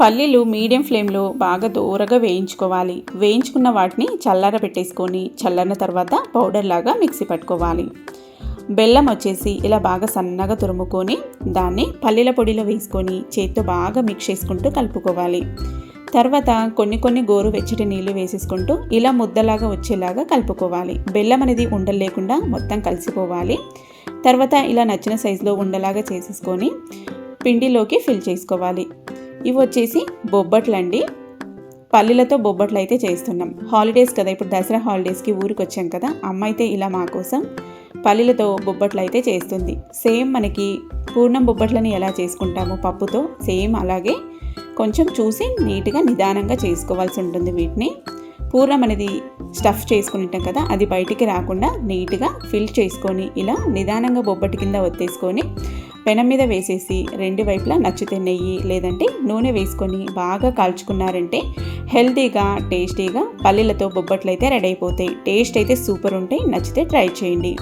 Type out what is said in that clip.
పల్లీలు మీడియం ఫ్లేమ్లో బాగా దూరగా వేయించుకోవాలి. వేయించుకున్న వాటిని చల్లార పెట్టేసుకొని చల్లన తర్వాత పౌడర్ లాగా మిక్సీ పట్టుకోవాలి. బెల్లం వచ్చేసి ఇలా బాగా సన్నగా తురుముకొని దాన్ని పల్లీల పొడిలో వేసుకొని చేత్తో బాగా మిక్స్ చేసుకుంటూ కలుపుకోవాలి. తర్వాత కొన్ని కొన్ని గోరు వెచ్చటి నీళ్ళు వేసేసుకుంటూ ఇలా ముద్దలాగా వచ్చేలాగా కలుపుకోవాలి. బెల్లం అనేది ఉండలు లేకుండా మొత్తం కలిసిపోవాలి. తర్వాత ఇలా నచ్చిన సైజులో ఉండలాగా చేసేసుకొని పిండిలోకి ఫిల్ చేసుకోవాలి. ఇవి వచ్చేసి బొబ్బట్లు అండి పల్లీలతో బొబ్బట్లు అయితే చేస్తున్నాం. హాలిడేస్ కదా ఇప్పుడు దసరా హాలిడేస్కి ఊరికి వచ్చాం కదా అమ్మ అయితే ఇలా మా కోసం పల్లీలతో బొబ్బట్లు అయితే చేస్తుంది. సేమ్ మనకి పూర్ణం బొబ్బట్లని ఎలా చేసుకుంటామో పప్పుతో సేమ్ అలాగే కొంచెం చూసి నీట్గా నిదానంగా చేసుకోవాల్సి ఉంటుంది వీటిని. పూర్ణం అనేది స్టఫ్ చేసుకుంటాం కదా అది బయటికి రాకుండా నీట్గా ఫిల్ చేసుకొని ఇలా నిదానంగా బొబ్బటి కింద ఒత్తేసుకొని పెనం మీద వేసేసి రెండు వైపులా నచ్చితే నెయ్యి లేదంటే నూనె వేసుకొని బాగా కాల్చుకున్నారంటే హెల్తీగా టేస్టీగా పల్లీలతో బొబ్బట్లు అయితే రెడీ అయిపోతాయి. టేస్ట్ అయితే సూపర్ ఉంటాయి. నచ్చితే ట్రై చేయండి.